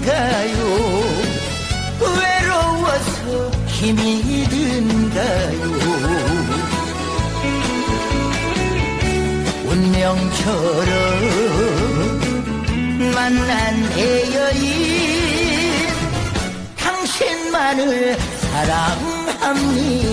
든가요? 외로워서 힘이 든가요? 운명처럼 만난 애여인 당신만을 사랑합니다.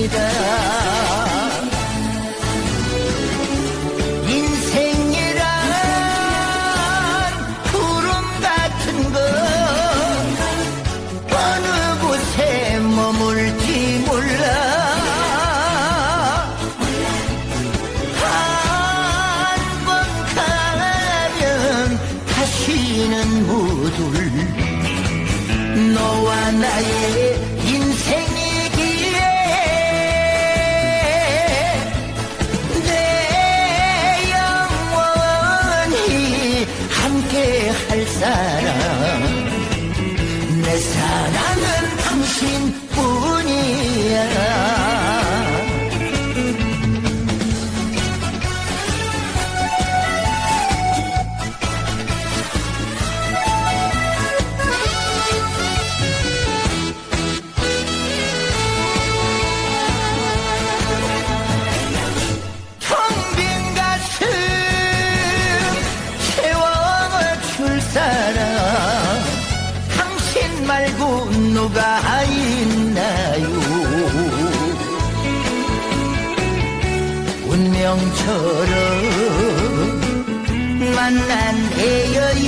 나의 인생이기에 내 영원히 함께 할 사람. 내 사랑은 당신 말고 누가 있나요? 운명처럼 만난 애여인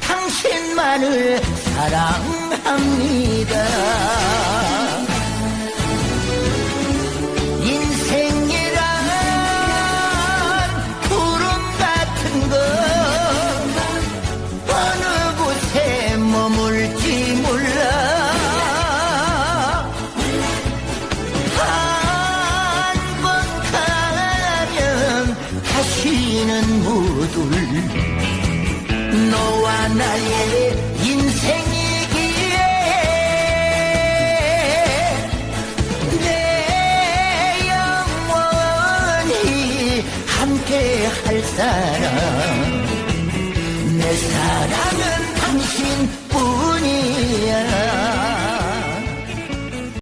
당신만을 사랑합니다 못올 너와 나의 인생이기에 내 영원히 함께 할 사람 내 사랑은 당신뿐이야